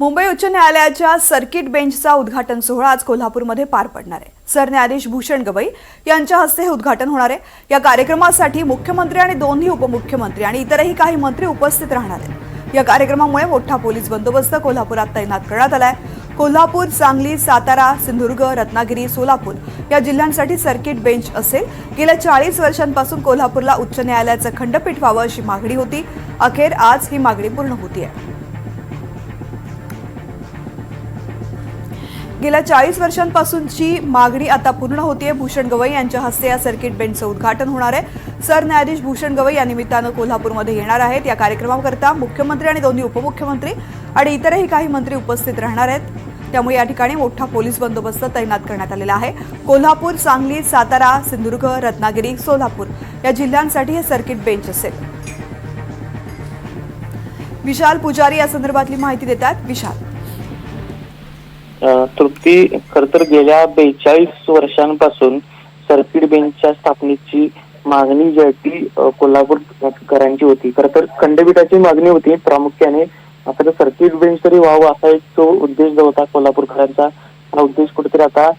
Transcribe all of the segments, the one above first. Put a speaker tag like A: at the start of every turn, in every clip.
A: मुंबई उच्च न्यायालयाच्या सर्किट बेंचचा उद्घाटन सोहळा आज कोल्हापूरमध्ये पार पडणार आहे. सरन्यायाधीश भूषण गवई यांच्या हस्ते हे उद्घाटन होणार आहे. या कार्यक्रमासाठी मुख्यमंत्री आणि दोन्ही उपमुख्यमंत्री आणि इतरही काही मंत्री उपस्थित राहणार आहेत. या कार्यक्रमामुळे मोठा पोलीस बंदोबस्त कोल्हापुरात तैनात करण्यात आलाय कोल्हापूर सांगली सातारा सिंधुदुर्ग रत्नागिरी सोलापूर या जिल्ह्यांसाठी सर्किट बेंच असेल. गेल्या चाळीस वर्षांपासून कोल्हापूरला उच्च न्यायालयाचं खंडपीठ व्हावं अशी मागणी होती. अखेर आज ही मागणी पूर्ण होती आहे गेल्या चाळीस वर्षांपासूनची मागणी आता पूर्ण होतीये. भूषण गवई यांच्या हस्ते या सर्किट बेंचचं उद्घाटन होणार आहे. सरन्यायाधीश भूषण गवई या निमित्तानं कोल्हापूरमध्ये येणार आहेत. या कार्यक्रमाकरता मुख्यमंत्री आणि दोन्ही उपमुख्यमंत्री आणि इतरही काही मंत्री उपस्थित राहणार आहेत. त्यामुळे या ठिकाणी मोठा पोलीस बंदोबस्त तैनात करण्यात आलेला आहे. कोल्हापूर सांगली सातारा सिंधुदुर्ग रत्नागिरी सोलापूर या जिल्ह्यांसाठी हे सर्किट बेंच असेल. विशाल पुजारी या संदर्भातली माहिती देतात विशाल.
B: तृप्ती खर तर गेल्या बेचाळीस वर्षांपासून सर्किट बेंचच्या स्थापनेची मागणी जी आहे ती कोल्हापूरकरांची होती. खर तर खंडपीठाची मागणी होती. प्रामुख्याने आता सर्किट बेंच तरी व्हावं असा एक जो उद्देश जो होता कोल्हापूरकरांचा हा उद्देश कुठेतरी आता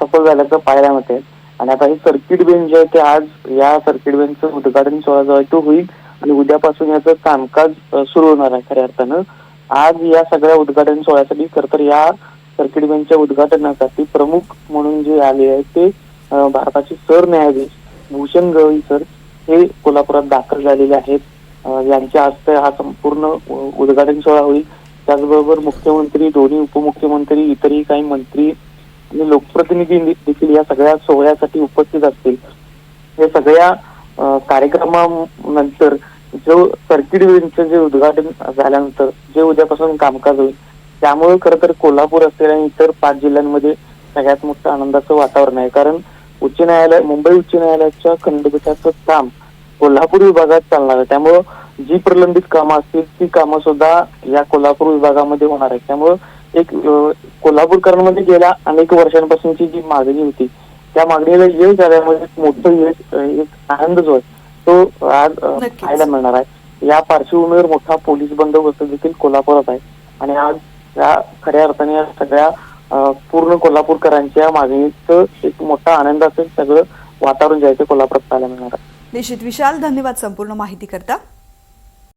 B: सफल झाल्याचं पाहायला मिळते आणि आता हे सर्किट बेंच जे आहे ते आज या सर्किट बेंचचं उद्घाटन सोहळा जो आहे तो होईल. आणि उद्यापासून याचं कामकाज सुरू होणार आहे खऱ्या अर्थानं. आज या सगळ्या उद्घाटन सोहळ्यासाठी खर तर या सर्किट बेंचच्या उद्घाटनासाठी प्रमुख म्हणून जे आले आहेत ते भारताचे सरन्यायाधीश भूषण गवई सर हे कोल्हापुरात दाखल झालेले आहेत. यांच्या हस्ते हा संपूर्ण उद्घाटन सोहळा होईल. त्याचबरोबर मुख्यमंत्री दोन्ही उपमुख्यमंत्री इतरही काही मंत्री आणि लोकप्रतिनिधी देखील या सगळ्या सोहळ्यासाठी उपस्थित असतील. या सगळ्या कार्यक्रमानंतर जो सर्किट बेंचचं जे उद्घाटन झाल्यानंतर जे उद्यापासून कामकाज होईल त्यामुळे खरं तर कोल्हापूर असेल आणि इतर पाच जिल्ह्यांमध्ये सगळ्यात मोठं आनंदाचं वातावरण आहे. कारण उच्च न्यायालय मुंबई उच्च न्यायालयाच्या खंडपीठाचं काम कोल्हापूर विभागात चालणार आहे. त्यामुळं जी प्रलंबित कामं असतील ती कामं सुद्धा या कोल्हापूर विभागामध्ये होणार आहे त्यामुळं एक कोल्हापूरकरांमध्ये गेल्या अनेक वर्षांपासूनची जी मागणी होती त्या मागणीला यश झाल्यामध्ये एक मोठं यश एक आनंद जो आहे तो आज. पाहायला मिळणार आहे. या पार्श्वभूमीवर मोठा पोलीस बंदोबस्त देखील कोल्हापुरात आहे. आणि आज या खऱ्या अर्थाने या सगळ्या पूर्ण कोल्हापूरकरांच्या मागणीचं एक मोठा आनंदाचं सगळं वातावरण जे आहे ते कोल्हापुरात पाहायला मिळणार आहे.
A: निश्चित. विशाल धन्यवाद संपूर्ण माहिती करता